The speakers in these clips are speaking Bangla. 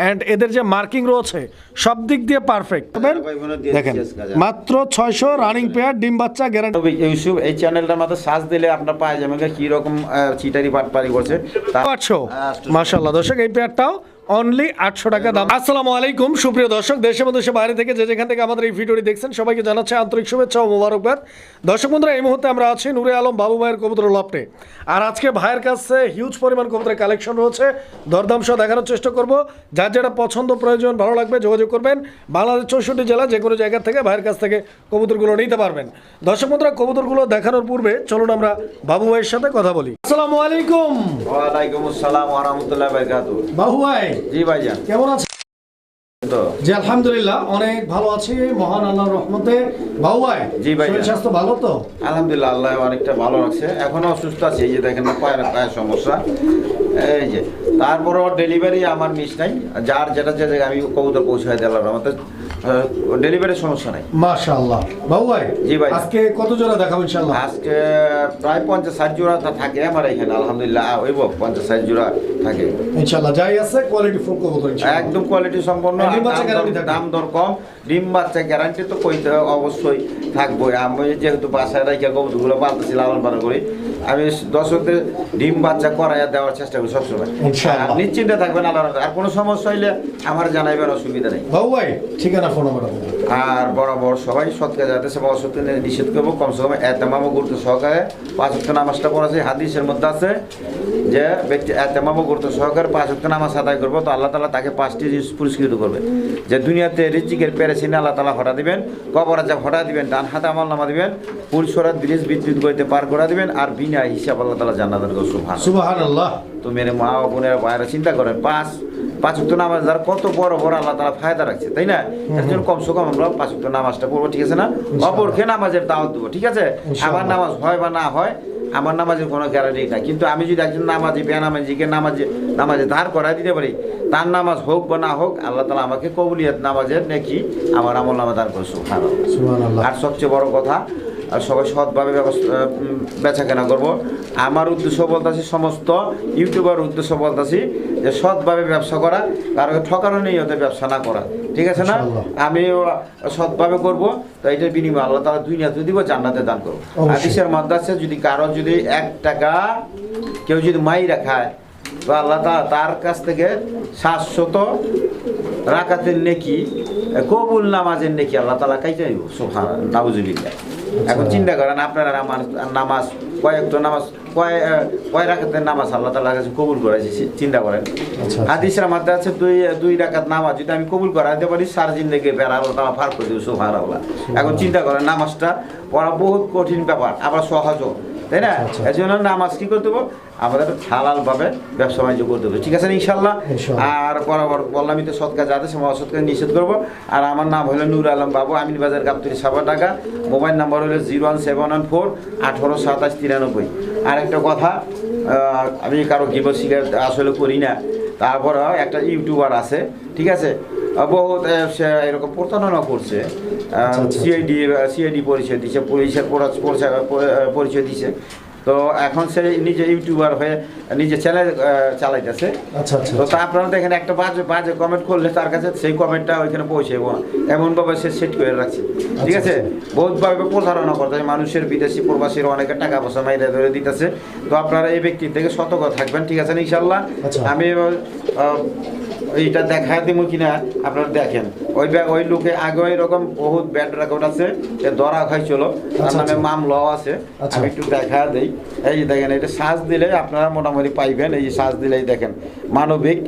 অ্যান্ড এদের যে মার্কিং রয়েছে সব দিক দিয়ে পারফেক্ট দেখেন মাত্র ছয়শো রানিং পেয়ার ডিম বাচ্চা গ্যারান্টি ইউসুফ এই চ্যানেলটার মধ্যে সার্চ দিলে আপনার পাওয়া যাবে কীরকম কি রকম পারি চিটারি পাটপারি করছে পাঁচশো মাশাল্লাহ দর্শক এই পেয়ারটাও অনলি আটশো টাকা দাম। আসসালামু আলাইকুম সুপ্রিয় দর্শক দেশে এবং দেশে বাইরে থেকে যে যেখান থেকে আমাদের এই ভিডিওটি দেখছেন সবাইকে জানাচ্ছে আন্তরিক শুভেচ্ছা ও মোবারকবাদ। দর্শক বন্ধুরা এই মুহূর্তে আমরা আছি নুরে আলম বাবু ভাইয়ের কবুতর লফটে। আর আজকে ভাইয়ের কাছে হিউজ পরিমাণ কবুতরের কালেকশন রয়েছে। দরদাম সহ দেখানোর চেষ্টা করব। যার যেটা পছন্দ প্রয়োজন ভালো লাগবে যোগাযোগ করবেন। বাংলাদেশ চৌষট্টি জেলা যে কোনো জায়গা থেকে ভাইয়ের কাছ থেকে কবুতরগুলো নিতে পারবেন। দর্শক বন্ধুরা কবুতরগুলো দেখানোর পূর্বে চলুন আমরা বাবু ভাইয়ের সাথে কথা বলি। আসসালামু আলাইকুম। ওয়ালাইকুম আসসালাম ওয়া রাহমাতুল্লাহি ওয়া বারাকাতুহু। বাবু ভাই। জি ভাইজান। কেমন আছেন? জি আলহামদুলিল্লাহ অনেক ভালো আছি। মহান আল্লাহর রহমতে। বাবু ভাই জি ভাই। স্বাস্থ্য ভালো তো? আলহামদুলিল্লাহ আল্লাহ অনেকটা ভালো রাখছে। এখনও অসুস্থ আছে এই যে দেখেন না পায়ের পায়ের সমস্যা। এই যে তারপরে ডেলিভারি আমার মিস নাই। যার যেটা যে আমি কবুতর পৌঁছায় দিলাম আমাদের ডেলিভারির সমস্যা নাই। মাশাআল্লাহ। বাবু ভাই জি ভাই। আজকে কত জোড়া দেখাবো ইনশাআল্লাহ? আজকে প্রায় পঞ্চাশ ষাট জোড়া তা থাকে আমার এখানে আলহামদুলিল্লাহ। ওইব পঞ্চাশ ষাট জোড়া থাকে। ইনশাআল্লাহ যাই আছে কোয়ালিটি ফুল কবুতর একদম কোয়ালিটি সম্পন্ন? দাম দর কম। ডিম বাচ্চা গ্যারান্টি তো কইতে অবশ্যই থাকব। আমি যেহেতু বাসায় রেখে কবুতরগুলো পালতেছি লালন পালন করি আমি দর্শকদের ডিম বাচ্চা করাইয়া দেওয়ার চেষ্টা করি সবসময়। নিশ্চিন্তে থাকবেন আল্লাহ। আর কোনো সমস্যা হইলে আমার জানাইবেন অসুবিধা নেই। ভাই ঠিকানা ফোন নাম্বার আর বরাবর সবাই সৎকার যাতে সে অসত্য নিষেধ করব। কমসে কম এতেমামো গুরুত্ব সহকারে পাঁচ নামাজটা পড়াছে হাদিসের মধ্যে আছে। যে ব্যক্তি এতেমামো গুরুত্ব সহকারে পাঁচ অক্ট নামাজ আদায় করব তো আল্লাহ তালা তাকে পাঁচটি জিনিস পুরস্কৃত করবে। যে দুনিয়াতে রিচিকের পেরেছিনে আল্লাহ তালা হটা দিবেন কবরা যা হটা দিবেন ডান হাতে আমল নামা দিবেন পুরুষরা জিনিস বিদ্যুৎ গইতে পার করে দিবেন আর বিনা হিসাব আল্লাহ তালা জান্নাতের সুভান সুবহানাল্লাহ। তো মেরে মা বোনের বাইরে চিন্তা করেন পাঁচ পাঁচ উক্ত নামাজ দ্বারা কত বড় বড় আল্লাহ তালা ফায়দা রাখছে তাই না? এর জন্য কমসে কম আমরা পাঁচ উক্ত নামাজটা পড়ব ঠিক আছে না? অপরকে নামাজের দাওয়াত দেবো ঠিক আছে? আমার নামাজ হয় বা না হয় আমার নামাজের কোনো গ্যারান্টি নাই। কিন্তু আমি যদি একজন নামাজি বেনামাজিকে নামাজে নামাজে ধার করাই দিতে পারি তার নামাজ হোক বা না হোক আল্লাহ তালা আমাকে কবুলিয়াত নামাজের নাকি আমার আমল নামা দান করছে আর সবচেয়ে বড় কথা আর সবাই সৎভাবে ব্যবস্থা বেচা কেনা করব আমার উদ্দেশ্য বলতেছি সমস্ত ইউটিউবার উদ্দেশ্য বলতেছি যে সৎভাবে ব্যবসা করা কারও ঠকানো নেই ওদের ব্যবসা না করা ঠিক আছে না। আমিও সৎভাবে করব তো এটার বিনিময়ে আল্লাহ তালা দুই নিয়াতে দিব জান্নাতে দান করব। হাদিসের মধ্যে যদি কারও যদি এক টাকা কেউ যদি মাইরা খায় তো আল্লাহ তার কাছ থেকে সাতশত রাকাতের নেকি কবুল নামাজের নেকি আল্লাহ তালা সোহান এখন চিন্তা করেন আপনারা নামাজ নামাজ কয়েকটা নামাজ কয় কয় রাকাতের নামাজ আল্লাহ তালার কাছে কবুল করেছে চিন্তা করেন। আচ্ছা। হাদিসের মধ্যে আছে দুই দুই রাকাত নামাজ যদি আমি কবুল করাইতে পারি সার জিন্দগি বেড়া আল্লাহ তালা ফার করে দিব সোহান আল্লাহ এখন চিন্তা করেন নামাজটা পড়া বহুত কঠিন ব্যাপার আবার সহজও তাই না? এই জন্য নামাজ কি করতে হবে? আমাদের হালাল ভাবে ব্যবসা বাণিজ্য করতে হবে। ঠিক আছে ইনশাল্লাহ আর বরাবর বললাম তো সৎকার যাতে সে অসৎকার নিষেধ করব। আর আমার নাম হলো নূর আলম বাবু আমিন বাজার গাবতলি সাবা টাকা মোবাইল নাম্বার হলো zero one seven one four আঠারো সাতাশ তিরানব্বই। আর একটা কথা আমি কারও গিবো সিগারেট আসলে করি না। তারপর একটা ইউটিউবার আছে ঠিক আছে? বহুত সে এরকম প্রতারণা করছে। আচ্ছা, আচ্ছা। সিআইডি সিআইডি পরিচয় দিছে পুলিশের পরা- পরিচয় পরিচয় দিছে। তো এখন সে নিজে ইউটিউবার হয়ে নিজে চ্যানেল চালাইতেছে। আচ্ছা আচ্ছা তো তা আপনারা দেখেন একটা বাজে বাজে কমেন্ট করলে তার কাছে সেই কমেন্টটা ওইখানে পৌঁছাবো না। এমনভাবে সে সেট করে রাখছে। ঠিক আছে? বহুতভাবে প্রতারণা করতেছে মানুষের বিদেশি প্রবাসীর অনেকে টাকা পয়সা মাইরে ধরে দিতেছে। তো আপনারা এই ব্যক্তির থেকে সতর্ক থাকবেন ঠিক আছে ইনশাল্লাহ আচ্ছা। আমি এইটা দেখা দিব কিনা আপনারা দেখেন। ওই ব্যাগ ওই লোকে আগে এরকম বহুত ব্যাড রেকর্ড আছে ধরা খাইছিল তার আচ্ছা, নামে আচ্ছা। মামলাও আছে। আচ্ছা। আমি একটু দেখা দেই। এই যে দেখেন এটা সাজ দিলে আপনারা মোটামুটি পাইবেন। এই যে সাজ দিলেই দেখেন। মানবিক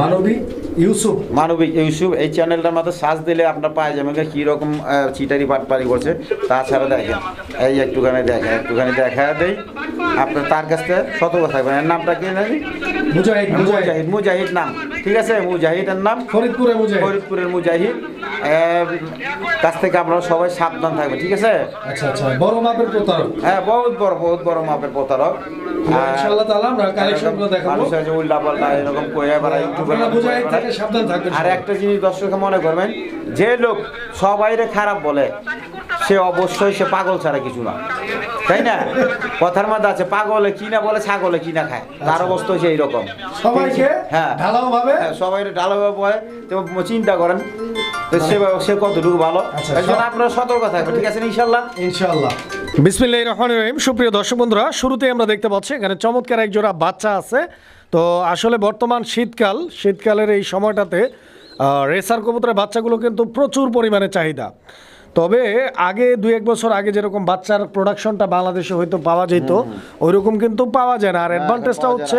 মানবী ইউসুফ। মানবিক ইউসুফ এই চ্যানেলটার মধ্যে সার্চ দিলে আপনার পাওয়া যাবে। যে কীরকম চিটারি পাটপারি করছে তাছাড়া দেখেন। এই একটুখানি দেখেন একটুখানি দেখা দেই। আপনার তার কাছ থেকে সতর্ক থাকবেন। এর নামটা কি জানি? মুজাহিদ মুজাহিদ মুজাহিদ। মুজাহিদ নাম। ঠিক আছে মুজাহিদের নাম? মুজাহিদ। ফরিদপুরের মুজাহিদ। কাছ থেকে আপনারা সবাই সাবধান থাকবেন ঠিক আছে? আচ্ছা আচ্ছা বড় মাপের প্রতারক। হ্যাঁ বহুত বড় বহুত বড় মাপের প্রতারক। আর ইনশাআল্লাহ তাআলা আমরা কালেকশনগুলো দেখাবো। মানুষ আছে উল্টা পাল্টা এরকম কয়ে বেড়ায় ইউটিউবে মুজাহিদ থেকে সাবধান থাকবেন আর একটা জিনিস দর্শক মনে করবেন যে লোক সবাইরে খারাপ বলে সে অবশ্যই সে পাগল ছাড়া কিছু না। তাই না? কথার মধ্যে আছে পাগলে কি না বলে ছাগলে কি না খায়। তার অবস্থা হচ্ছে এইরকম। সবাইকে হ্যাঁ। হ্যাঁ, সবাই ডালাভাবে পড়ে তো চিন্তা করেন তো সে সে কতটুকু ভালো? আচ্ছা, একজন আপনারা সতর্ক থাকবেন ঠিক আছে না, ইনশাল্লাহ বিসমিল্লাহ রহমান রহিম। সুপ্রিয় দর্শক বন্ধুরা শুরুতেই আমরা দেখতে পাচ্ছি এখানে চমৎকার এক জোড়া বাচ্চা আছে। তো আসলে বর্তমান শীতকাল শীতকালের এই সময়টাতে রেসার কবুতরের বাচ্চাগুলো কিন্তু প্রচুর পরিমাণে চাহিদা। তবে আগে দু এক বছর আগে যেরকম বাচ্চার প্রোডাকশনটা বাংলাদেশে হয়তো পাওয়া যেত ওইরকম কিন্তু পাওয়া যায় না। আর অ্যাডভান্টেজটা হচ্ছে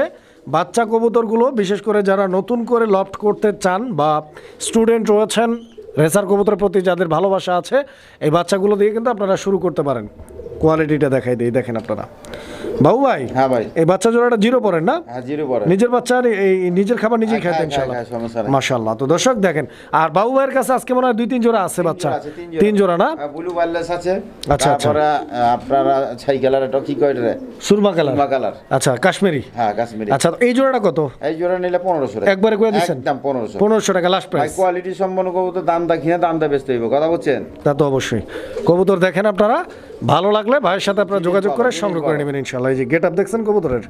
বাচ্চা কবুতরগুলো বিশেষ করে যারা নতুন করে লফট করতে চান বা স্টুডেন্ট রয়েছেন রেসার কবুতরের প্রতি যাদের ভালোবাসা আছে এই বাচ্চাগুলো দিয়ে কিন্তু আপনারা শুরু করতে পারেন। কোয়ালিটিটা দেখাই দিই দেখেন আপনারা। বাবু ভাই হ্যাঁ ভাই। এই বাচ্চা জোড়াটা জিরো পড়েন না? হ্যাঁ জিরো পরে নিজের বাচ্চা আর এই নিজের খাবার নিজেই হ্যাঁ, খেতে খায়, ইনশাল্লাহ খায়, মাশাল্লাহ তো দর্শক দেখেন আর বাবু ভাইয়ের কাছে আজকে মনে হয় দুই তিন জোড়া আছে বাচ্চা। তিন জোড়া। না? ব্লু ওয়ারলেস আছে। আচ্ছা, আচ্ছা। আপনারা সাইকেলার এটা কি কয় রে? সুরমা কালার। সুরমা কালার। আচ্ছা কাশ্মীরি? হ্যাঁ কাশ্মীরি। আচ্ছা এই জোড়াটা কত? এই জোড়া নিলে পনেরোশো একবারে করে দিচ্ছেন? একদম পনেরোশো। পনেরোশো টাকা লাস্ট প্রাইস কোয়ালিটি সম্পন্ন করব তো দাম দা কিনে দাম দা বেচতে হইব কথা বলছেন? তা তো অবশ্যই। কবুতর দেখেন আপনারা ভালো লাগলে ভাইয়ের সাথে আপনারা যোগাযোগ করে সংগ্রহ করে। নেবেন ইনশাল্লাহ এই যে গেট আপ দেখছেন কবুতরের।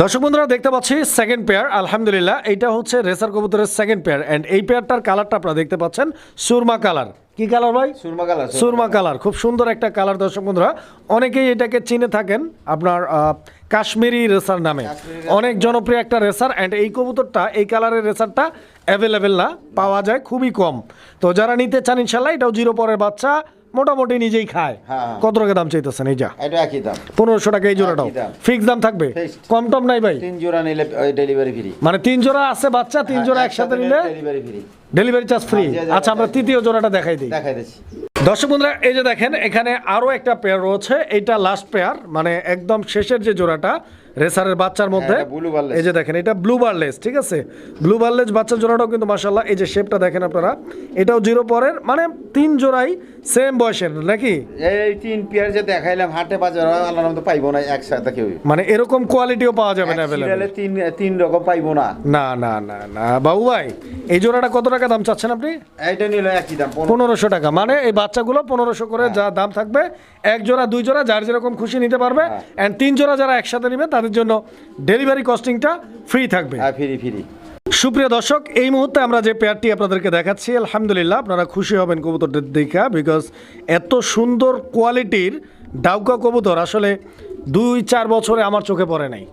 দর্শক বন্ধুরা দেখতে পাচ্ছি সেকেন্ড পেয়ার আলহামদুলিল্লাহ। এইটা হচ্ছে রেসার কবুতরের সেকেন্ড পেয়ার অ্যান্ড এই পেয়ারটার কালারটা আপনারা দেখতে পাচ্ছেন সুরমা কালার কি কালার ভাই? সুরমা কালার সুরমা কালার খুব সুন্দর একটা কালার দর্শক বন্ধুরা। অনেকেই এটাকে চিনে থাকেন আপনার কাশ্মীরি রেসার নামে। অনেক জনপ্রিয় একটা রেসার অ্যান্ড এই কবুতরটা এই কালারের রেসারটা অ্যাভেলেবেল না পাওয়া যায় খুবই কম। তো যারা নিতে চান ইনশাল্লাহ এটাও জিরো পরের বাচ্চা। মোটামুটি নিজেই খায়। হ্যাঁ। কত টাকা দাম চাইতেছেন? এই যা। এটা একই দাম। পনেরোশো টাকা এই জোড়াটাও। ফিক্স দাম। থাকবে? কম টম নাই ভাই? তিন জোড়া নিলে ডেলিভারি ফ্রি মানে তিন জোড়া আছে বাচ্চা তিন জোড়া একসাথে নিলে delivery free delivery charge free হ্যাঁ, আচ্ছা আমরা তৃতীয় জোড়াটা দেখাই দিই। দেখাই দিচ্ছি। দর্শক বন্ধুরা এই যে দেখেন এখানে আরও একটা পেয়ার রয়েছে। এটা লাস্ট পেয়ার মানে একদম শেষের যে জোড়াটা রেসারের বাচ্চার মধ্যে? blue barless। এই যে দেখেন এটা ব্লু বারলেস ঠিক আছে? ব্লু বারলেস বাচ্চা জোড়াটাও কিন্তু মাশাল্লাহ এই যে শেপটা দেখেন আপনারা। এটাও জিরো পরের মানে তিন জোড়াই সেম বয়সের নাকি? এই তিন পেয়ার যে দেখাইলাম হাটে বাজার আল্লাহর মতো পাইবো না একসাথে কেউ। মানে এরকম কোয়ালিটিও পাওয়া যাবে না এক তিন তিন রকম পাইবো না। না না না না। বাবু ভাই এই জোড়াটা কত টাকা দাম চাচ্ছেন আপনি? এইটা নিলে একই দাম পনেরো- পনেরোশো টাকা। মানে এই বাচ্চাগুলো পনেরোশো করে যা দাম থাকবে এক জোড়া দুই জোড়া যার যেরকম খুশি নিতে পারবে অ্যান্ড তিন জোড়া যারা একসাথে নেবে তাদের জন্য ডেলিভারি কস্টিংটা ফ্রি থাকবে। হ্যাঁ ফ্রি ফ্রি সুপ্রিয় দর্শক এই মুহূর্তে আমরা যে পেয়ারটি আপনাদেরকে দেখাচ্ছি আলহামদুলিল্লাহ আপনারা খুশি হবেন কবুতরদের দেখা বিকজ এত সুন্দর কোয়ালিটির ডাউকা কবুতর আসলে দুই চার বছরে আমার চোখে পড়ে নাই।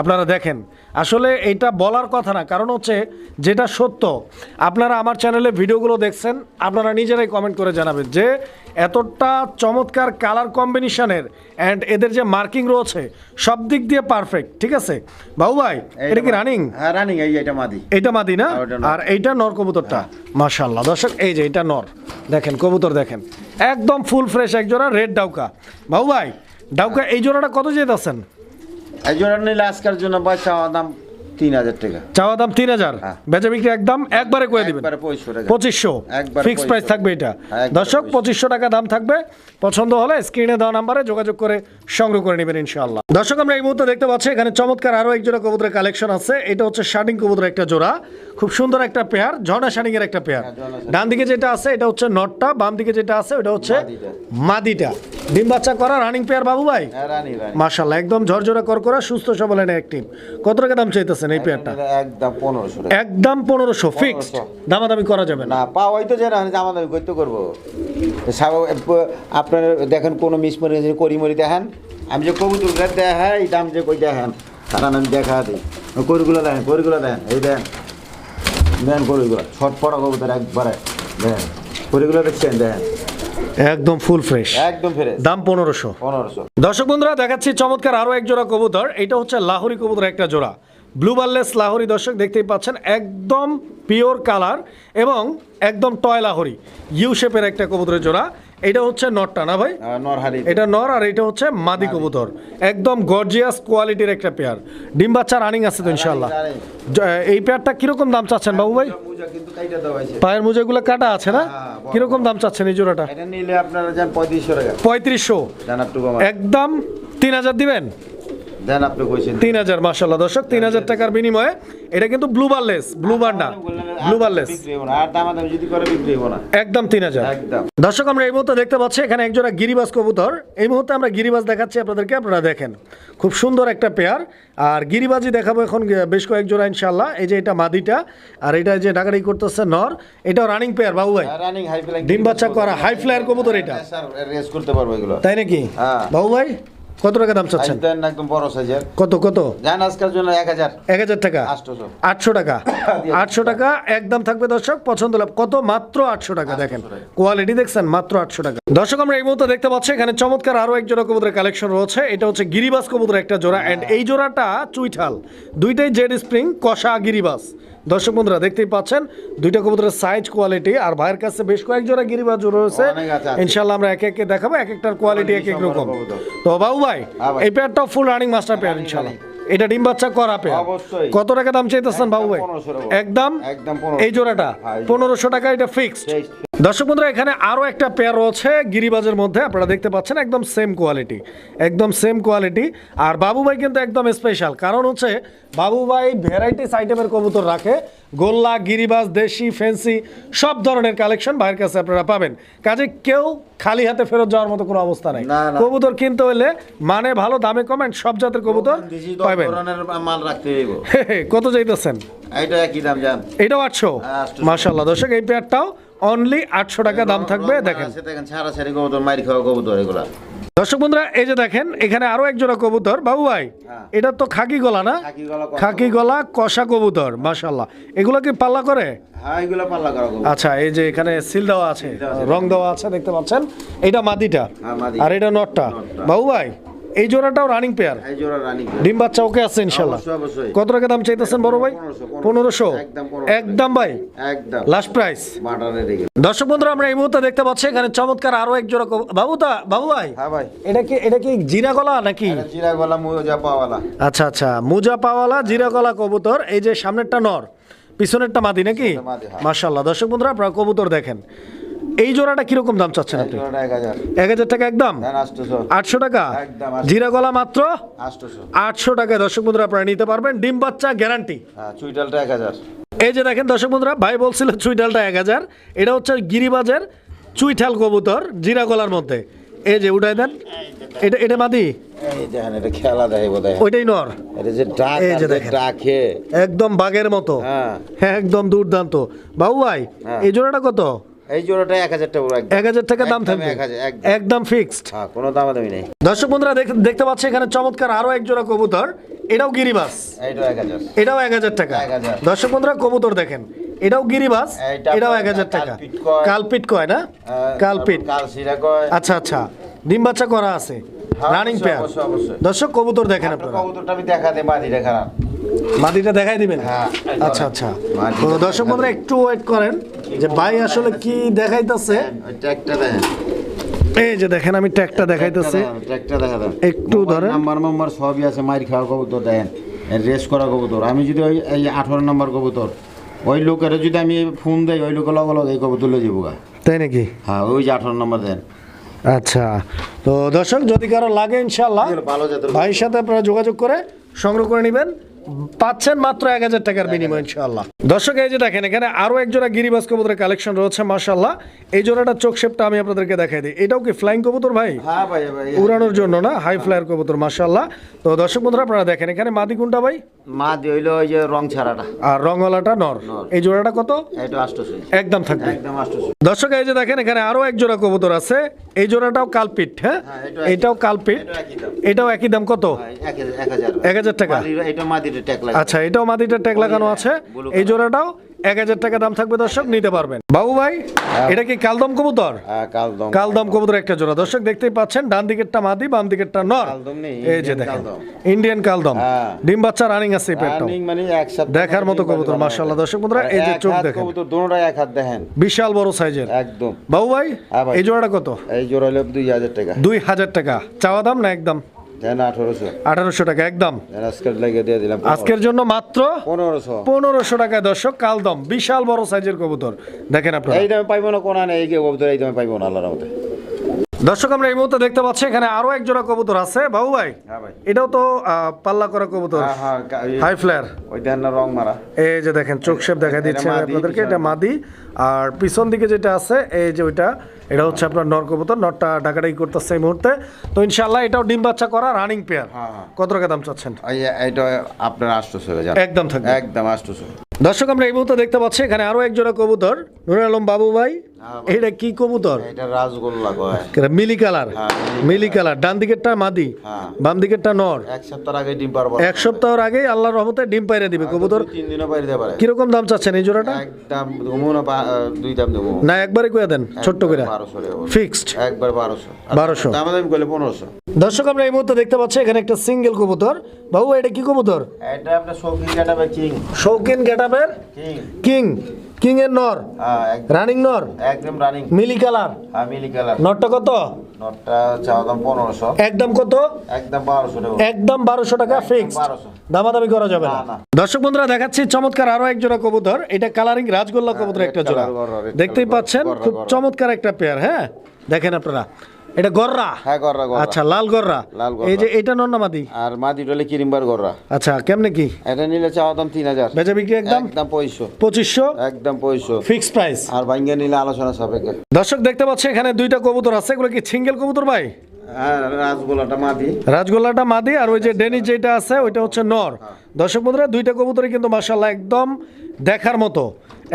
আপনারা দেখেন আসলে এটা বলার কথা না কারণ হচ্ছে যেটা সত্য আপনারা আমার চ্যানেলে ভিডিওগুলো দেখছেন আপনারা নিজেরাই কমেন্ট করে জানাবেন যে এতটা চমৎকার কালার কম্বিনেশনের অ্যান্ড এদের যে মার্কিং রয়েছে সব দিক দিয়ে পারফেক্ট ঠিক আছে? বাবু ভাই এটা কি রানিং হ্যাঁ রানিং এই এটা মাদি। এটা মাদি না? আর আর এইটা নর কবুতরটা মাশাল্লাহ দর্শক এই যে এটা নর। দেখেন কবুতর দেখেন। একদম ফুল ফ্রেশ এক জোড়া রেড ডাউকা। বাবু ভাই ডাউকা এই জোড়াটা কত যেতেছেন এই জোড়া নিলে আজকের জন্য ভাই চাওয়া দাম তিন হাজার টাকা। চাওয়া দাম তিন হাজার? হ্যাঁ। বেচা বিক্রি একদম একবারে করে দিবেন। পঁচিশশো টাকা। ফিক্স প্রাইস থাকবে এটা। হ্যাঁ, দর্শক পঁচিশশো। টাকা দাম থাকবে। পছন্দ হলে স্ক্রিনে দেওয়া নাম্বারে যোগাযোগ করে সংগ্রহ করে নেবেন ইনশাআল্লাহ। দর্শক আমরা এই মুহূর্তে দেখতে পাচ্ছি এখানে চমৎকার আরও এক জোড়া কবুতরের কালেকশন আছে। এটা হচ্ছে শার্টিং কবুতরের একটা জোড়া। খুব সুন্দর একটা পেয়ার ঝর্ণা এর একটা পেয়ার। হ্যাঁ, ডান দিকে যেটা আছে এটা হচ্ছে নটটা বাম দিকে যেটা আছে ওটা হচ্ছে মাদিটা। ডিম বাচ্চা করা রানিং পেয়ার বাবু ভাই? হ্যাঁ মাশাল্লাহ একদম ঝরঝরা করকরা সুস্থ সবল এনে অ্যাক্টিভ কত টাকা দাম চাইতেছেন এই পেয়ারটা? একদম পনেরোশো একদম পনেরোশো ফিক্সড। 1500 দামাদামি করা যাবে না। পাওয়াই তো জানা জামা দামি করতে করব। আপনার দেখেন কোনো মিসমরি করিমরি দেখেন। আমি যে কবুতরগুলো দেখাই এই দাম যে কই দেখেন। কারণ আমি দেখা দিই। করিগুলো দেখেন করিগুলো দেখেন এই দেখেন। দেখেন গরুগুলো ছট পড়া কবুতর একবারে দেখেন গরুগুলো দেখছেন দেখেন একদম ফুল ফ্রেশ একদম ফ্রেশ দাম পনেরোশো। পনেরোশো। দর্শক বন্ধুরা দেখাচ্ছি চমৎকার আরও এক জোড়া কবুতর। এটা হচ্ছে লাহোরি কবুতর একটা জোড়া। ব্লু বারলেস লাহোরি দর্শক দেখতেই পাচ্ছেন একদম পিওর কালার এবং একদম টয় লাহোরি। ইউ শেপের একটা কবুতরের জোড়া। এটা হচ্ছে নরটা না ভাই? নরহারি এটা নর আর এটা হচ্ছে মাদি কবুতর। একদম গর্জিয়াস কোয়ালিটির একটা পেয়ার। ডিম বাচ্চা রানিং আছে তো ইনশাল্লাহ এই পেয়ারটা কীরকম দাম চাচ্ছেন বাবু ভাই? পায়ের মোজাগুলো কাটা আছে না? হ্যাঁ, কীরকম দাম চাচ্ছেন এই জোড়াটা? নিলে আপনারা পঁয়ত্রিশশো একদম তিন হাজার দিবেন? দেন আপনি কইছেন। তিন হাজার মাসাল্লাহ দর্শক তিন হাজার টাকার বিনিময়ে এটা কিন্তু ব্লুবারলেস ব্লুবার না ব্লুবারলেস বিক্রি হব না। আর দামাদামি যদি করে বিক্রি হব না। একদম তিন হাজার। একদম। দর্শক আমরা এই মুহূর্তে দেখতে পাচ্ছি এখানে একজোড়া গিরিবাজ কবুতর। এই মুহূর্তে আমরা গিরিবাজ দেখাচ্ছি আপনাদেরকে আপনারা দেখেন। খুব সুন্দর একটা পেয়ার আর গিরিবাজি দেখাবো এখন বেশ কয়েক জোড়া ইনশাল্লাহ এই যে এটা মাদিটা আর এটা যে ডাকাডাকি করতেছে নর এটাও রানিং পেয়ার বাবু ভাই। রানিং হাই ফ্লাই ডিম বাচ্চা করা হাই ফ্লায়ার কবুতর এটা। স্যার রেস করতে পারব এগুলো। তাই নাকি? হ্যাঁ। বাবু ভাই? কত টাকা দাম চাচ্ছেন? সাইজ দেন একদম বড় সাইজের। কত কত? জান আজকের জন্য টাকা? আটশোশো। আটশো টাকা? আটশো টাকা একদম থাকবে দর্শক পছন্দ লাভ। কত? মাত্র আটশো টাকা দেখেন। কোয়ালিটি দেখছেন মাত্র আটশো টাকা। দর্শক আমরা এই মুহূর্তে দেখতে পাচ্ছি এখানে চমৎকার আরও এক জোড়া কবুতরের কালেকশন রয়েছে। এটা হচ্ছে গিরিবাস কবুতর একটা জোড়া। এন্ড এই জোড়াটা চুইঠাল। দুইটাই জেড স্প্রিং কষা গিরিবাস। দর্শক বন্ধুরা দেখতেই পাচ্ছেন দুইটা কবুতরের সাইজ কোয়ালিটি আর ভাইয়ের কাছে বেশ কয়েক জোড়া গিরিবাজ রয়েছে। ইনশাল্লাহ আমরা এক একে দেখাবো এক একটার কোয়ালিটি এক এক রকম। তো বাবু ভাই হ্যাঁ এই পেয়ারটা ফুল রানিং মাস্টার পেয়ার ইনশাল্লাহ এটা ডিম বাচ্চা করা পেয়ার অবশ্যই। কত টাকা দাম চাইতেছেন বাবু ভাই? একদম? একদম 1500 এই জোড়াটা? হ্যাঁ। পনেরোশো টাকা এটা ফিক্সড। দর্শক বন্ধুরা এখানে আরও একটা পেয়ার রয়েছে গিরিবাজের মধ্যে। আপনারা দেখতে পাচ্ছেন একদম সেম কোয়ালিটি একদম সেম কোয়ালিটি আর বাবু ভাই কিন্তু একদম স্পেশাল কারণ হচ্ছে বাবু ভাই ভ্যারাইটিস আইটেমের কবুতর রাখে। গোল্লা গিরিবাজ দেশি ফ্যান্সি সব ধরনের কালেকশন ভাইয়ের কাছে আপনারা পাবেন। কাজে কেউ খালি হাতে ফেরত যাওয়ার মতো কোনো অবস্থা নাই। কবুতর কিনতে হলে মানে ভালো দামে কমেন্ট সব জাতের কবুতর পাবেন। মাল রাখতে কত চাইতেছেন? এইটা একই দাম জান। এটাও আটশো? 800 মার্শাল্লাহ দর্শক এই পেয়ারটাও অনলি আটশো টাকা দাম থাকবে দেখেন। কবুতর মারি খাওয়া কবুতর এগুলা। দর্শক বন্ধুরা এই যে দেখেন এখানে আরও একজোড়া কবুতর। বাবু ভাই হ্যাঁ। এটা তো খাকি গলা না? খাকি গলা কষা কবুতর। মাশাল্লাহ এগুলো কি পাল্লা করে? হ্যাঁ এগুলা পাল্লা আচ্ছা এই যে এখানে সিল দেওয়া আছে রং দেওয়া আছে দেখতে পাচ্ছেন? এটা মাদিটা। হ্যাঁ, আর এটা নটটা। বাবু ভাই এই জোড়াটাও রানিং পেয়ার এই জোড়া রানি ডিম বাচ্চা ওকে আছে ইনশাল্লাহ। কত টাকা দাম চাইতেছেন বড় ভাই? 1500, পনেরোশো। একদম ভাই? একদম। লাস্ট প্রাইস বাটারে দর্শক বন্ধুরা আমরা এই মুহূর্তে দেখতে পাচ্ছি এখানে চমৎকার আরও এক জোড়া কবু- বাবু ভাই? হ্যাঁ ভাই। এটা কি এটা কি জিরা গলা নাকি? জিরা গলা মুজা পাওয়ালা। আচ্ছা আচ্ছা মুজা পাওয়ালা জিরা গলা কবুতর এই যে সামনেরটা নর পিছনেরটা মাদি নাকি? হ্যাঁ। দর্শক বন্ধুরা আপনারা কবুতর দেখেন। এই জোড়াটা কীরকম দাম চাচ্ছেন আপনি? এক হাজার। টাকা একদম? আটশো টাকা? জিরা গলা মাত্র? আটশো টাকায় দর্শক বন্ধুরা আপনারা নিতে পারবেন। ডিম বাচ্চা গ্যারান্টি। হ্যাঁ চুইটালটা এক হাজার। এই যে দেখেন দর্শক বন্ধুরা ভাই বলছিল চুইঠালটা এক হাজার। এটা হচ্ছে গিরিবাজের চুইঠাল কবুতর জিরা গলার মধ্যে। এই যে উঠাই দেন। এটা এটা মাদি? এটা খেলা ওইটাই নর। এটা যে ডাক এই যে ডাকে। একদম বাঘের মতো। হ্যাঁ। হ্যাঁ একদম দুর্দান্ত। বাবু ভাই হ্যাঁ। এই জোড়াটা কত? এই জোড়াটা টাকা টাকা দাম একদম থাকবে। ফিক্সড হ্যাঁ কোনো দামাদামি নেই। দর্শক বন্ধুরা দেখতে পাচ্ছেন এখানে চমৎকার আরও এক জোড়া কবুতর। এটাও গিরিবাস। এটাও এক হাজার টাকা। 1000 দর্শক বন্ধুরা কবুতর দেখেন। এটাও গিরিবাস এটাও আপনার এক হাজার টাকা। কালপিট কয়। না? হ্যাঁ, কালপিট। কয়? আচ্ছা আচ্ছা। ডিম বাচ্চা করা আছে। রানিং পেয়ার অবশ্যই। দর্শক কবুতর দেখেন আপনারা কবুতরটা আমি দেখা দে মাদিটা খারাপ। দেখাই দিবেন? হ্যাঁ। আচ্ছা আচ্ছা। তো দর্শক বন্ধুরা একটু ওয়েট করেন যে ভাই আসলে কি দেখাইতেছে? ট্যাগটা দেখেন। এই যে দেখেন আমি ট্যাগটা দেখাইতেছি। দেন। একটু ধরেন। নাম্বার নাম্বার সবই আছে মাইর খাওয়া কবুতর দেখেন রেস করা কবুতর। আমি যদি ওই এই আঠারো নাম্বার কবুতর ওই লোকের যদি আমি ফোন দেই ওই লোকের লগে লগে এই কবুতর লয়ে যাব। তাই নাকি? হ্যাঁ ওই যে আঠারো নাম্বার দেন। আচ্ছা। তো দর্শক যদি কারও লাগে ইনশাল্লাহ ভালো ভাইয়ের সাথে আপনারা যোগাযোগ করে সংগ্রহ করে নেবেন। পাচ্ছেন মাত্র এক হাজার টাকার বিনিময় ইনশাল্লাহ দর্শক এই যে দেখেন এখানে আরও এক জোড়া গিরিবাস কবুতরের কালেকশন রয়েছে মাশাল্লাহ এই জোড়াটা চোখ শেপটা আমি আপনাদেরকে দেখাই দিই। এটাও কি ফ্লাইং কবুতর ভাই? হ্যাঁ ভাই উড়ানোর জন্য না? হাই ফ্লায়ার কবুতর মাশাল্লাহ তো দর্শক বন্ধুরা আপনারা দেখেন এখানে মাদি কোনটা ভাই? ওই যে রং ছাড়াটা। আর নর। এই জোড়াটা কত? একদম থাকবে। দর্শক এই যে দেখেন এখানে আরও এক জোড়া কবুতর আছে। এই জোড়াটাও কালপিট হ্যাঁ? হ্যাঁ, এটাও কালপিট। এটাও একই দাম। কত? এক হাজার টাকা। মাদির- এইটা ট্যাগ লাগে আচ্ছা এটাও মাদিটা ট্যাগ লাগানো আছে। এই জোড়াটাও এক হাজার টাকা দাম থাকবে দর্শক নিতে পারবেন। বাবু ভাই এটা কি কালদম কবুতর? হ্যাঁ কালদম। কবুতর একটা জোড়া। দর্শক দেখতেই পাচ্ছেন ডান দিকেরটা মাদি বাম দিকেরটা নর। এই যে দেখেন কালদম। ইন্ডিয়ান কালদম। হ্যাঁ। ডিম বাচ্চা রানিং আছে রানিং মানে একসাথে দেখার মতো কবুতর, মাশাআল্লাহ, দর্শক বন্ধুরা, এই যে চোখ দেখেন। কবুতর দোনোটাই এক হাত দেখেন। বিশাল বড় সাইজের একদম। বাবু ভাই হ্যাঁ। এই জোড়াটা কত? এই জোড়া হলো দুই হাজার টাকা। দুই হাজার টাকা। চাওয়া দাম না একদম? দেন আঠারোশো। আঠারোশো টাকা একদম। আজকের লেগে দিয়ে দিলাম আজকের জন্য মাত্র পনেরোশো। পনেরোশো টাকায় দর্শক কালদম বিশাল বড় সাইজের কবুতর। দেখেন আপনারা। এই দামে পাইবো না কোনা নেই এই কবুতর এই দামে পাইবো না আল্লাহর মতে দর্শক আমরা এই মুহূর্তে দেখতে পাচ্ছি এখানে আরও এক জোড়া কবুতর আছে। বাবু ভাই হ্যাঁ এটাও তো পাল্লা করা কবুতর। হ্যাঁ হ্যাঁ হাই ফ্লেয়ার ওই দেন না রং মারা। এই যে দেখেন চোখ শেপ দেখা দিচ্ছে আপনাদেরকে এটা মাদি। আর পিছন দিকে যেটা আছে এই যে ওইটা এটা হচ্ছে আপনার নর কবুতর। নরটা ডাকাডাকি করতেছে এই মুহূর্তে। তো ইনশাল্লাহ এটাও ডিম বাচ্চা করা রানিং পেয়ার হ্যাঁ, হ্যাঁ। কত টাকা দাম চাচ্ছেন? এইটা আপনার আষ্টশো একদম থাকবে। একদম আষ্টশো। দর্শক আমরা এই মুহূর্তে দেখতে পাচ্ছি এখানে আরও এক জোড়া কবুতর। নুর আলম বাবু ভাই হ্যাঁ, এটা কি কবুতর? এটা রাজগোল্লা কয়। এটা মিলি কালার। হ্যাঁ, মিলি কালার। ডান দিকেরটা মাদি হ্যাঁ। বাম দিকেরটা নর। এক সপ্তাহ আগে ডিম পারব এক সপ্তাহের আগে আল্লাহর রহমতে ডিম পাইরে দিবে কবুতর। তিন দিনও বাইরে দিতে পারে। কীরকম দাম চাচ্ছেন এই জোড়াটা? না পা- দুই দাম দেবো। না একবারে কয়ে দেন ছোট্ট করে ফিক্সড। একবার বারোশো। 1200 দাম দাম করলে পনেরোশো। দর্শক আমরা এই মুহূর্তে দেখতে পাচ্ছি এখানে একটা সিঙ্গেল কবুতর। বাবু এটা কি কবুতর? এটা আপনার শৌখিন কাটাবে কিং। শৌকিন গেটাবের কিং। কিং। এর নর? হ্যাঁ রানিং নর? একদম রানিং। মিলি কালার? হ্যাঁ মিলি কালার। কত? নটটা চাওয়া দাম পনেরোশো। একদম কত? একদম টাকা একদম বারোশো টাকা ফিক্সড 1200 দামাদামি করা যাবে না। দর্শক বন্ধুরা দেখাচ্ছি চমৎকার আরও এক জোড়া কবুতর। এটা কালারিং রাজগোল্লা কবুতর একটা জোড়া। দেখতেই পাচ্ছেন খুব চমৎকার একটা পেয়ার হ্যাঁ? দেখেন আপনারা। এটা গররা? হ্যাঁ গররা গররা। আচ্ছা লাল গররা। লাল গররা। এই যে এটা নন্নামাদি আর মাদি ডলে কিরিম্বার গররা। আচ্ছা কেমনে কি? এটা নিলে চাওয়া দাম তিন হাজার। বেচা বিক্রি একদম? একদম পঁয়শো পঁচিশশো? একদম পঁয়শো ফিক্সড প্রাইস। আর ভাঙ্গে নিলে আলোচনা সাপেক্ষে। দর্শক দেখতে পাচ্ছি এখানে দুইটা কবুতর আছে। এগুলো কি সিঙ্গেল কবুতর ভাই? হ্যাঁ রাজগোলাটা মাদি। রাজগোল্লাটা মাদি আর ওই যে ডেনিস যেটা আছে ওইটা হচ্ছে নর। দর্শক বন্ধুরা দুইটা কবুতরই কিন্তু মাসাল্লাহ একদম দেখার মতো।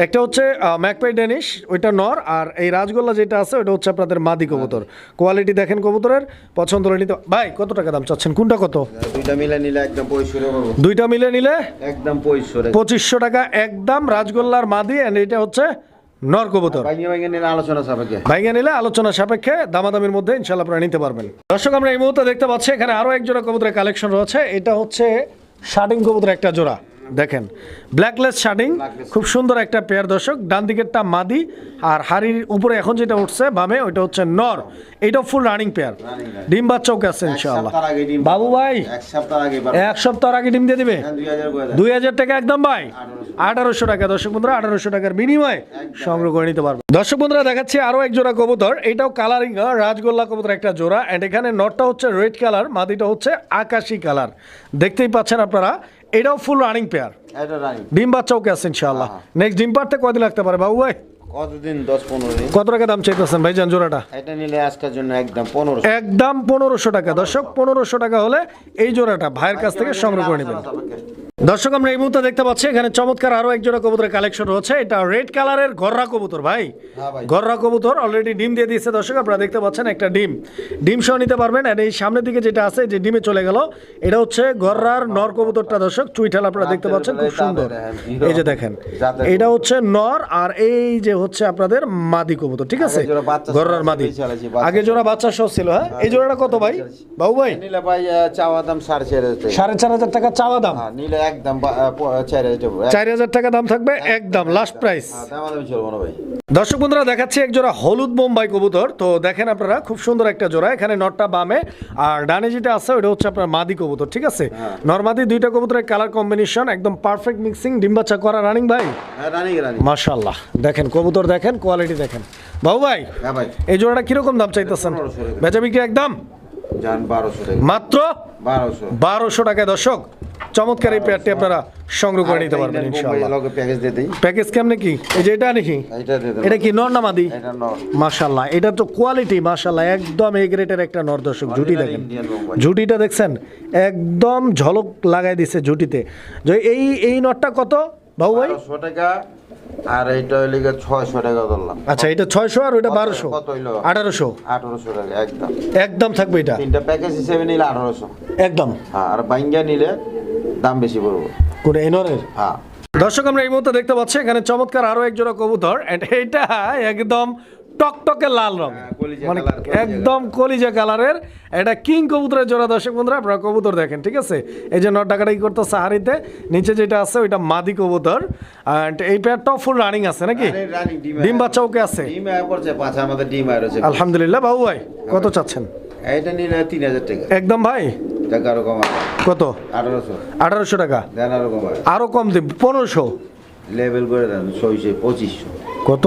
একটা হচ্ছে ম্যাকপাই ডেনিশ ওইটা নর আর এই রাজগোল্লা যেটা আছে ওইটা হচ্ছে আপনাদের মাদি কবুতর। কোয়ালিটি দেখেন কবুতরের পছন্দ হলে নিতে ভাই কত টাকা দাম চাচ্ছেন? কোনটা কত? দুইটা মিলে নিলে একদম দুইটা মিলে নিলে? একদম পঁচিশশো টাকা একদম রাজগোল্লার মাদি অ্যান্ড এটা হচ্ছে নর কবুতর। ভাঙ্গে নিলে আলোচনা সাপেক্ষে। ভাইয়া নিলে আলোচনা সাপেক্ষে দামাদামির মধ্যে ইনশাল্লাহ আপনারা নিতে পারবেন। দর্শক আমরা এই মুহূর্তে দেখতে পাচ্ছি এখানে আরও এক জোড়া কবুতরের কালেকশন রয়েছে। এটা হচ্ছে শার্টিং কবুতর একটা জোড়া। দেখেন ব্ল্যাকলেস শার্টিং খুব সুন্দর একটা পেয়ার দর্শক। ডান দিকেরটা মাদি আর হাড়ির উপরে এখন যেটা উঠছে বামে ওইটা হচ্ছে নর। এটা ফুল রানিং পেয়ার ডিম বাচ্চাও আছে ইনশাল্লাহ সপ্তাহ আগে ডিম বাবু ভাই এক সপ্তাহ আগে পারব। এক সপ্তাহ আগে ডিম দিয়ে দিবে? দুই হাজার করে দেন। দুই হাজার টাকা একদম ভাই। আঠারোশো। টাকা। দর্শক বন্ধুরা আঠারোশো টাকার বিনিময়ে সংগ্রহ করে নিতে পারবে। দর্শক বন্ধুরা দেখাচ্ছি আরও এক জোড়া কবুতর। এটাও কালারিং রাজগোল্লা কবুতর একটা জোড়া। এন্ড এখানে নটটা হচ্ছে রেড কালার মাদিটা হচ্ছে আকাশি কালার দেখতেই পাচ্ছেন আপনারা এটাও ফুল রানিং পেয়ার ডিম বাচ্চাও কে আছে ইনশাল্লাহ নেক্সট ডিম পারতে কয়দিন লাগতে পারে বাবু ভাই? কতদিন? দশ পনেরো দিন। কত টাকা দাম চাইতেছেন ভাই জান জোড়াটা? এটা নিলে আজকের জন্য একদম পনেরো একদম পনেরোশো টাকা। দর্শক পনেরোশো টাকা হলে এই জোড়াটা ভাইয়ের কাছ থেকে সংগ্রহ করে নেবেন। দর্শক আমরা এই মুহূর্তে দেখতে পাচ্ছি এখানে চমৎকার আরও এক জোড়া কবুতরের কালেকশন রয়েছে। এটা রেড কালারের গররা কবুতর ভাই। হ্যাঁ ভাই। গররা কবুতর অলরেডি ডিম দিয়ে দিয়েছে দর্শক আপনারা দেখতে পাচ্ছেন একটা ডিম। ডিম সহ নিতে পারবেন আর এই সামনের দিকে যেটা আছে যে ডিমে চলে গেল এটা হচ্ছে গররার নর কবুতরটা দর্শক চুইঠাল আপনারা দেখতে পাচ্ছেন খুব সুন্দর। এই যে দেখেন এটা হচ্ছে নর আর এই যে হচ্ছে আপনাদের মাদি কবুতর ঠিক আছে? গররার মাদি। আগে জোড়া বাচ্চা সহ ছিল হ্যাঁ? এই জোড়াটা কত ভাই? বাবু ভাই? নিলে ভাই চাওয়া দাম সাড়ে চার হাজার টাকা। সাড়ে চার হাজার টাকা চাওয়া দাম? হ্যাঁ, নিলে একদম চার হাজার টাকা। দাম থাকবে একদম লাস্ট প্রাইস হ্যাঁ, না ভাই। দর্শক বন্ধুরা দেখাচ্ছি এক জোড়া হলুদ বোম্বাই কবুতর। তো দেখেন আপনারা খুব সুন্দর একটা জোড়া। এখানে নটটা বামে আর ডানে যেটা আছে ওটা হচ্ছে আপনার মাদি কবুতর ঠিক আছে? নর্মাদি দুইটা কবুতরের কালার কম্বিনেশন একদম পারফেক্ট মিক্সিং ডিম বাচ্চা করা রানিং ভাই? হ্যাঁ রানি রানি মাশাল্লাহ দেখেন কবুতর দেখেন কোয়ালিটি দেখেন। বাবু ভাই হ্যাঁ ভাই। এই জোড়াটা কীরকম দাম চাইতেছেন? 1500 টাকা। বেচা বিক্রি একদম? যান বারোশো টাকা। মাত্র? বারোশো। টাকায় দর্শক চমৎকার এই পেয়ারটি আপনারা সংগ্রহ করে নিতে পারবেন ইনশাআল্লাহ। প্যাকেজ দিয়ে দিই। প্যাকেজ কেমনে কি? এই যে এটা নাকি? এটা কি নর না মাদি? এটা এটা তো কোয়ালিটি মাশাল্লাহ একদম এ গ্রেটের একটা নর দর্শক জুটি দেখেন। জুটিটা দেখছেন? একদম ঝলক লাগাই দিছে জুটিতে যে এই এই নটটা কত? বাবু ভাই? টাকা। আর এটা হইলে গিয়ে ছয়শো টাকা ধরলাম। আচ্ছা এটা ছয়শো আর ওইটা কত- হইল? আঠারোশো? আঠারোশো টাকা একদম। একদম থাকবে এটা? তিনটা প্যাকেজ হিসেবে নিলে আঠারোশো। একদম। হ্যাঁ আর বাইঙ্গা নিলে দাম বেশি পড়ব। কোন এনরের? হ্যাঁ। দর্শক আমরা এই মুহূর্তে দেখতে পাচ্ছি এখানে চমৎকার আরও এক জোড়া কবুতর এন্ড এইটা একদম টকটকে লাল রং। হ্যাঁ, মানে একদম কলিজা কালারের। এটা কিং কবুতরের জোড়া দর্শক বন্ধুরা আপনারা কবুতর দেখেন ঠিক আছে? এই যে নট ডাকাটাই করতো সাহারিতে নিচে যেটা আছে ওইটা মাদি কবুতর। And এই পেয়ারটাও ফুল রানিং আছে নাকি? ডিম বাচ্চা ওকে আছে? আলহামদুলিল্লাহ বাবু ভাই কত চাচ্ছেন? নিলে তিন হাজার টাকা। একদম ভাই? টাকা আরও কমা কত? আঠারোশো। আঠারোশো টাকা। আরও কমা আরও কম দিব পনেরোশো? লেভেল করে দেন ছয়শো পঁচিশশো। কত?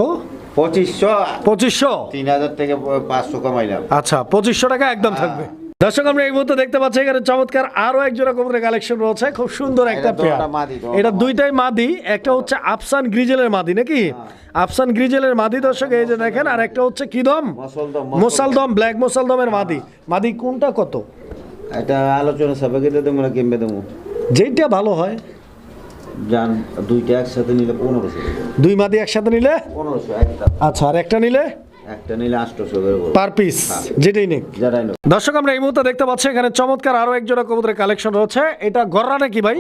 পঁচিশশো। পঁচিশশো? তিন হাজার থেকে পাঁচশো কমাইলাম। আচ্ছা পঁচিশশো টাকা একদম থাকবে। দর্শক আমরা এই মুহূর্তে দেখতে পাচ্ছি এখানে চমৎকার আরও এক জোড়া কবুতরের কালেকশন রয়েছে। খুব সুন্দর একটা এটা পেয়ার। দুইটাই মাদি একটা হচ্ছে আফসান গ্রিজেলের মাদি নাকি? আফসান গ্রিজেলের মাদি দর্শক এই যে দেখেন আর একটা হচ্ছে কি দম? মুসলদম, মোসালদম ব্ল্যাক মোসালদমের মাদি। মাদি কোনটা কত? এটা আলোচনা সাপেক্ষে দেবো না কিনবে দেবো। যেইটা ভালো হয়। যান দুইটা একসাথে নিলে পনেরোশো দুই মাদি একসাথে নিলে? পনেরোশো একটা। আচ্ছা আর একটা নিলে? একটা নিলে পার পিস যেটাই লোক দর্শক আমরা এই মুহূর্তে দেখতে পাচ্ছি এখানে চমৎকার আরও এক জোড়া কবুতরের কালেকশন রয়েছে। এটা গররা নাকি ভাই?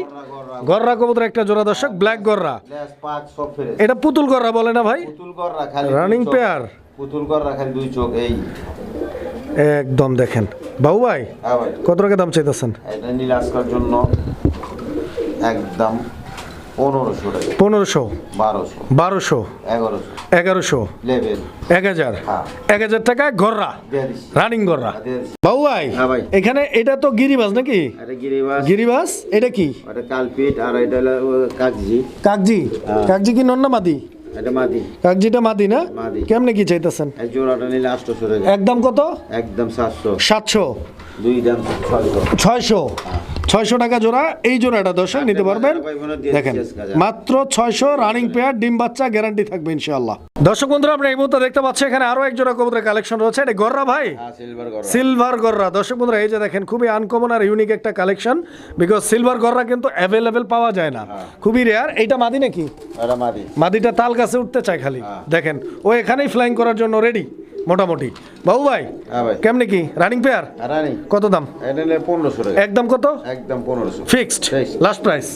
গররা কবুতরের একটা জোড়া দর্শক ব্ল্যাক গররা। এটা পুতুল গররা বলে না ভাই? পুতুল রানিং পেয়ার পুতুল কর রাখালি দুই চোখ এই। একদম দেখেন। বাবু ভাই হ্যাঁ ভাই। কত টাকা দাম চাইতেছেন? এটা নীল আজকার জন্য একদম পনেরোশো বারোশো। এগারোশো। এক হাজার? হ্যাঁ। এক হাজার টাকা গররা। রানিং গররা। দিয়ে বাবু ভাই হ্যাঁ ভাই। এখানে এটা তো গিরিবাস নাকি? গিরিবাস। এটা কি? এটা কালপিট আর এটা কাকজি। হ্যাঁ। কাকজি কি নন্না মাদি? মাদি। না। কেমনে কি চাইতেছেন? একদম কত? একদম সাতশো। সাতশো। দুই দাম ছয়শো। ছয়শো টাকা জোড়া এই জোড়াটা দর্শক নিতে পারবেন। দেখেন মাত্র ছয়শো রানিং পেয়ার ডিম বাচ্চা গ্যারান্টি থাকবে ইনশাআল্লাহ। দর্শক বন্ধুরা আমরা এই মুহূর্তে দেখতে পাচ্ছি এখানে আরও এক জোড়া কবুতরের কালেকশন রয়েছে। এটা গররা ভাই? হ্যাঁ সিলভার সিলভার গররা। দর্শক বন্ধুরা এই যে দেখেন খুবই আনকমন আর ইউনিক একটা কালেকশন বিকজ সিলভার গররা কিন্তু অ্যাভেলেবেল পাওয়া যায় না। খুবই রেয়ার এইটা মাদি নাকি? এটা মাদি। মাদিটা তাল গাছে উঠতে চায় খালি। দেখেন ও এখানেই ফ্লাইং করার জন্য রেডি মোটামুটি। বাবু ভাই হ্যাঁ কেমনে কি? রানিং পেয়ার কত দাম? একদম কত? একদম পনেরোশো। ফিক্সড লাস্ট প্রাইস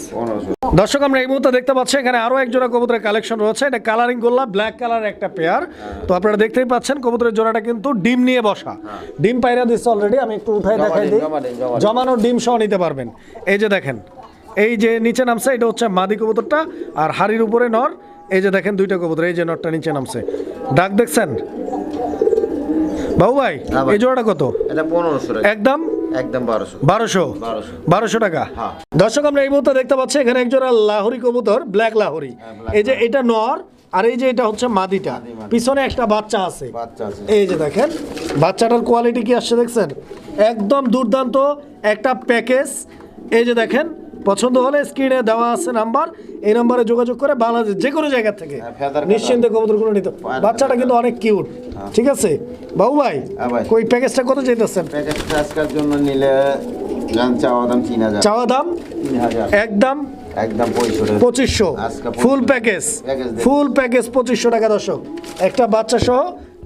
দর্শক আমরা এই মুহূর্তে দেখতে পাচ্ছি এখানে আরও এক জোড়া কবুতরের কালেকশন রয়েছে। এটা কালারিং গোল্লা ব্ল্যাক কালার একটা পেয়ার তো আপনারা দেখতেই পাচ্ছেন কবুতরের জোড়াটা কিন্তু ডিম নিয়ে বসা। ডিম পাইরা দিচ্ছে অলরেডি আমি একটু উঠাই দেখাই দিই। জমানো ডিম সহ নিতে পারবেন। এই যে দেখেন এই যে নিচে নামছে এটা হচ্ছে মাদি কবুতরটা। আর হাড়ির উপরে নর এই যে দেখেন দুইটা কবুতর এই যে নরটা নিচে নামছে। ডাক দেখছেন? বাবু ভাই এই জোড়াটা কত? এটা পনেরোশো একদম? একদম বারোশো। বারোশো? টাকা? হ্যাঁ। দর্শক আমরা এই মুহূর্তে দেখতে পাচ্ছি এখানে একজোড়া লাহোরি কবুতর ব্ল্যাক লাহোরি। হ্যাঁ, এই যে এটা নর আর এই যে এটা হচ্ছে মাদিটা। মাদি, মাদি। পিছনে একটা বাচ্চা আছে। এই যে দেখেন বাচ্চাটার কোয়ালিটি কি আসছে দেখছেন? একদম দুর্দান্ত একটা প্যাকেজ। এই যে দেখেন পছন্দ হলে স্ক্রিনে দেওয়া আছে নাম্বার এই নাম্বারে যোগাযোগ করে বাংলাদেশ যে কোনো জায়গা থেকে হ্যাঁ, নিশ্চিন্তে কবুতরগুলো নিতে বাচ্চাটা কিন্তু অনেক কিউট ঠিক আছে? বাবু ভাই হ্যাঁ ওই প্যাকেজটা কত চাইতেছেন? প্যাকেজটা আজকের জন্য নিলে জান চাওয়া দাম তিন হাজার। চাওয়া দাম? একদম? একদম পঁচিশশো ফুল প্যাকেজ ফুল প্যাকেজ পঁচিশশো টাকা দর্শক। একটা বাচ্চা সহ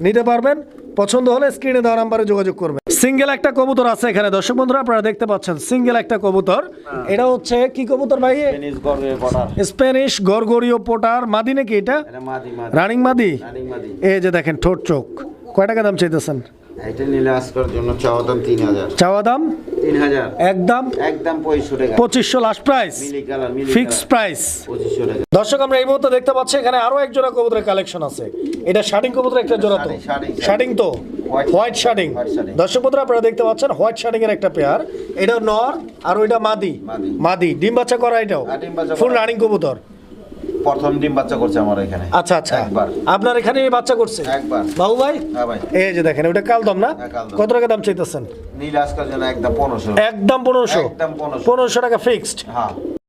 নিতে পারবেন। পছন্দ হলে স্ক্রিনে দেওয়া নাম্বারে যোগাযোগ করবে সিঙ্গেল একটা কবুতর আছে এখানে। দর্শক বন্ধুরা আপনারা দেখতে পাচ্ছেন সিঙ্গেল একটা কবুতর। এটা হচ্ছে কি কবুতর ভাই? স্প্যানিশ গরগরিও পোটার। মাদি নাকি এটা? রানিং মাদি? এই যে দেখেন ঠোঁট চোখ। কয় টাকা দাম চাইতেছেন? এটা নিলে আজকের জন্য চাওয়া দাম তিন হাজার। চাওয়া দাম? তিন হাজার। একদম একদম টাকা। পঁচিশশো লাস্ট প্রাইস ফিক্সড প্রাইস পঁচিশশো টাকা। দর্শক আমরা এই মুহূর্তে দেখতে পাচ্ছি এখানে আরও এক জোড়া কবুতরের কালেকশন আছে। এটা শার্টিং কবুতরের একটা জোড়া তো। শার্টিং, তো? হোয়াইট শার্টিং দর্শক বন্ধুরা আপনারা দেখতে পাচ্ছেন হোয়াইট শার্টিং এর একটা পেয়ার এটা নর আর ওইটা মাদি। মাদি। ডিম বাচ্চা করা এটাও। হ্যাঁ, ফুল রানিং কবুতর। প্রথম ডিম বাচ্চা করছে আমার এখানে। আচ্ছা আচ্ছা। একবার। আপনার এখানে বাচ্চা করছে? একবার। বাবু ভাই? হ্যাঁ ভাই। এই যে দেখেন ওটা কালদম না? হ্যাঁ, কত টাকা দাম চাইতেছেন? নীল আজকাল জন্য একদম পনেরোশো। একদম পনেরোশো। একদম 1500 পনেরোশো টাকা ফিক্সড হ্যাঁ।